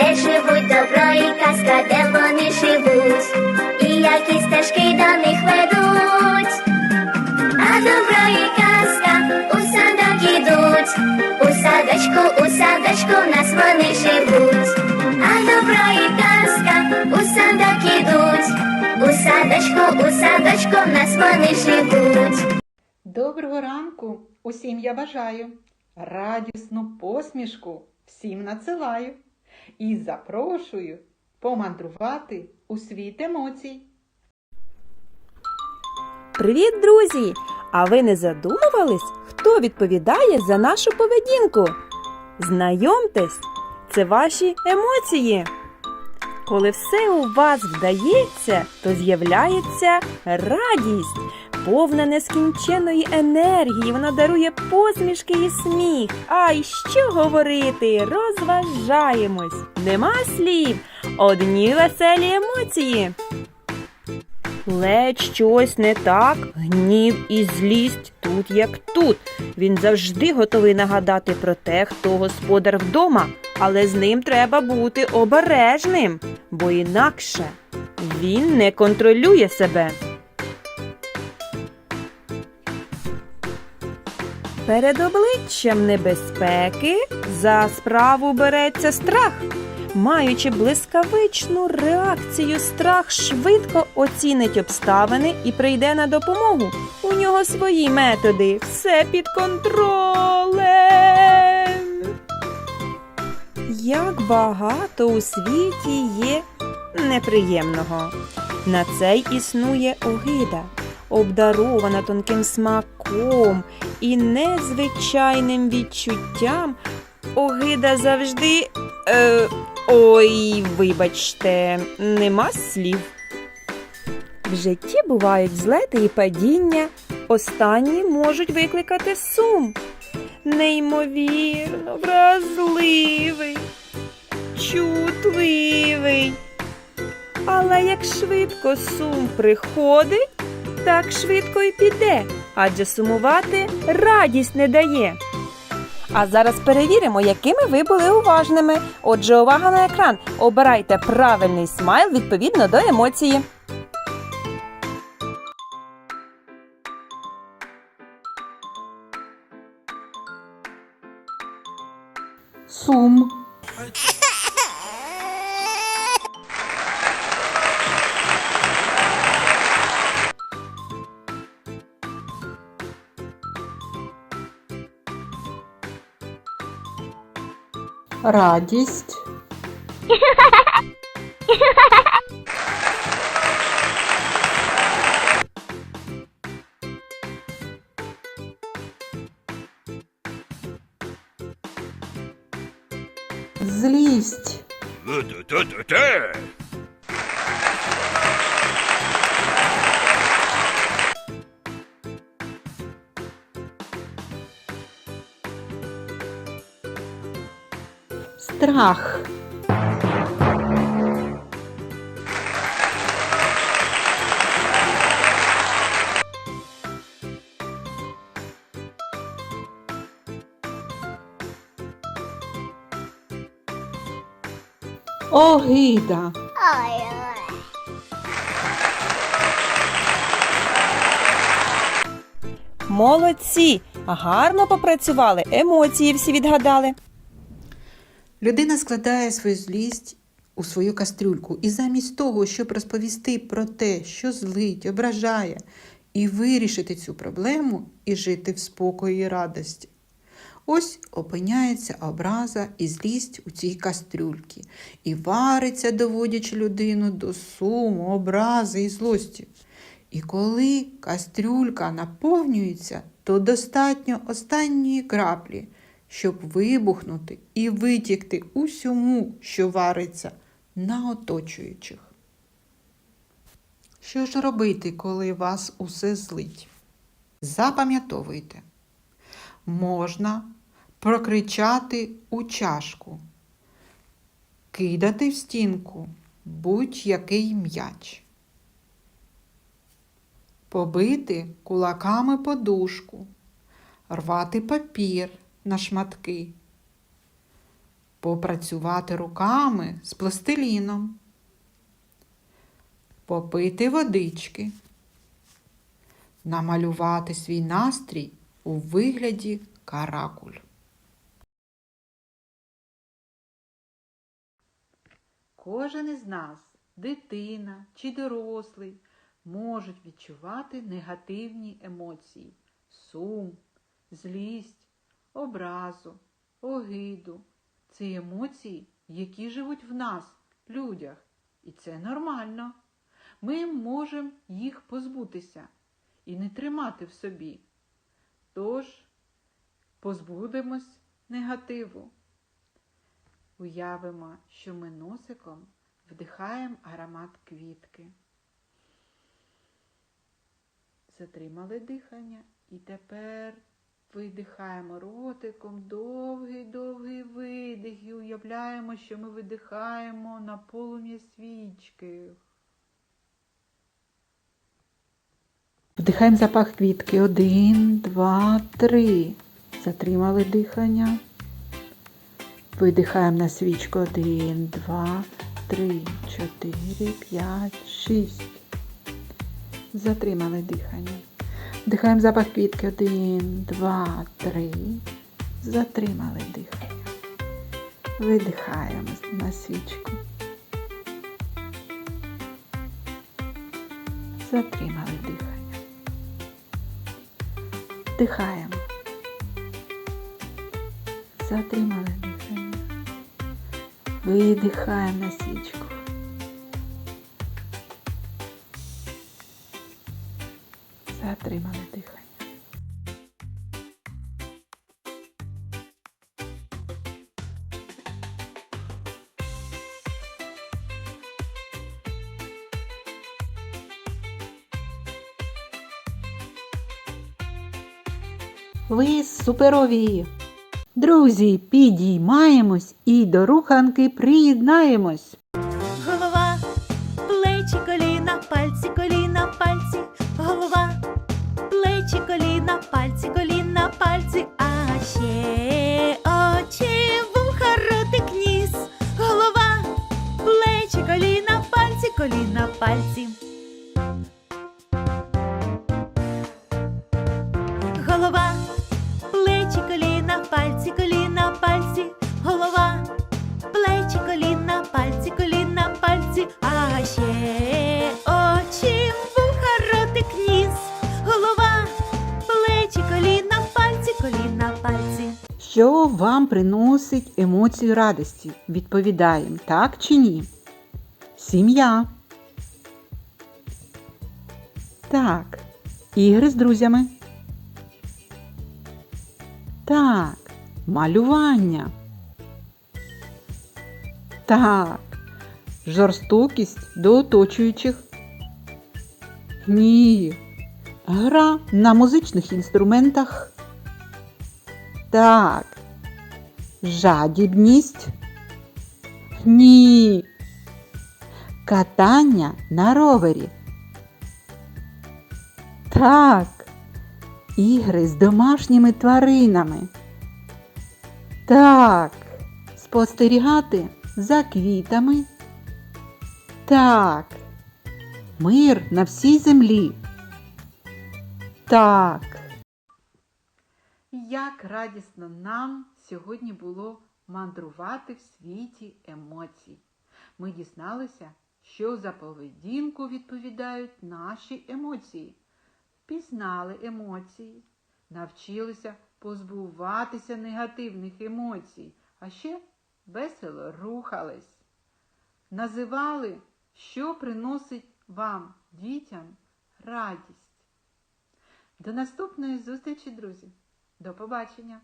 де живуть добро і казка, де вони живуть, і які стежки до них ведуть. А добро і казка у садок ідуть, у садочку, у садочку в нас вони живуть. А добро і казка у садок ідуть, у садочку, у садочку в нас вони живуть. Доброго ранку усім я бажаю, радісну посмішку всім надсилаю і запрошую помандрувати у світ емоцій. Привіт, друзі! А ви не задумувались, хто відповідає за нашу поведінку? Знайомтесь, це ваші емоції. Коли все у вас вдається, то з'являється радість, повна нескінченої енергії. Вона дарує посмішки і сміх. А й що говорити? Розважаємось. Нема слів, одні веселі емоції. Ледь щось не так, гнів і злість тут як тут. Він завжди готовий нагадати про те, хто господар вдома, але з ним треба бути обережним, бо інакше він не контролює себе. Перед обличчям небезпеки за справу береться страх. Маючи блискавичну реакцію, страх швидко оцінить обставини і прийде на допомогу. У нього свої методи, все під контролем. Як багато у світі є неприємного. На це існує огида, обдарована тонким смаком і незвичайним відчуттям. Огида завжди. Е, ой, вибачте, нема слів. В житті бувають злети і падіння. Останні можуть викликати сум. Неймовірно, вразливий, чутливий. Але як швидко сум приходить, так швидко й піде, адже сумувати радість не дає. А зараз перевіримо, якими ви були уважними. Отже, увага на екран. Обирайте правильний смайл відповідно до емоції. Сум, радість, злість, страх, огида, Молодці! Гарно попрацювали, емоції всі відгадали. Людина складає свою злість у свою кастрюльку, і замість того, щоб розповісти про те, що злить, ображає, і вирішити цю проблему і жити в спокої і радості. Ось опиняється образа і злість у цій кастрюльці, і вариться, доводячи людину до суму, образи і злості. І коли кастрюлька наповнюється, то достатньо останньої краплі, щоб вибухнути і витікти усьому, що вариться на оточуючих. Що ж робити, коли вас усе злить? Запам'ятовуйте, можна прокричати у чашку, кидати в стінку будь-який м'яч. Побити кулаками подушку, рвати папір на шматки, попрацювати руками з пластиліном, попити водички, намалювати свій настрій у вигляді каракуль. Кожен із нас, дитина чи дорослий, можуть відчувати негативні емоції. Сум, злість, образу, огиду. Це емоції, які живуть в нас, людях, і це нормально. Ми можемо їх позбутися і не тримати в собі. Тож позбудемось негативу. Уявимо, що ми носиком вдихаємо аромат квітки. Затримали дихання і тепер видихаємо ротиком довгий-довгий видих і уявляємо, що ми видихаємо на полум'я свічки. Вдихаємо запах квітки. Один, два, три. Затримали дихання. Видихаємо на свічку. Один, два, три, чотири, п'ять, шість. Затримали дихання. Вдихаємо запах квітки. Один, два, три. Затримали дихання. Видихаємо на свічку. Затримали дихання. Вдихаємо. Затримали дихання. Видихаємо на свічку. Затримали дихання. Ви суперові! Друзі, підіймаємось і до руханки приєднаємось. Плечі, коліна, пальці, коліна, пальці, а ще очі, вуха, ротик, ніс, голова, плечі, коліна, пальці, коліна, пальці. Голова, плечі, коліна, пальці, коліна, пальці, Що вам приносить емоцію радості? Відповідаємо так чи ні? Сім'я. Так. Ігри з друзями. Так. Малювання. Так. Жорстокість до оточуючих. Ні. Гра на музичних інструментах. Так. Жадібність. Ні. Катання на ровері. Так. Ігри з домашніми тваринами. Так. Спостерігати за квітами. Так. Мир на всій землі. Так. Як радісно нам сьогодні було мандрувати в світі емоцій. Ми дізналися, що за поведінку відповідають наші емоції. Пізнали емоції, навчилися позбуватися негативних емоцій, а ще весело рухались. Називали, що приносить вам, дітям, радість. До наступної зустрічі, друзі! До побачення!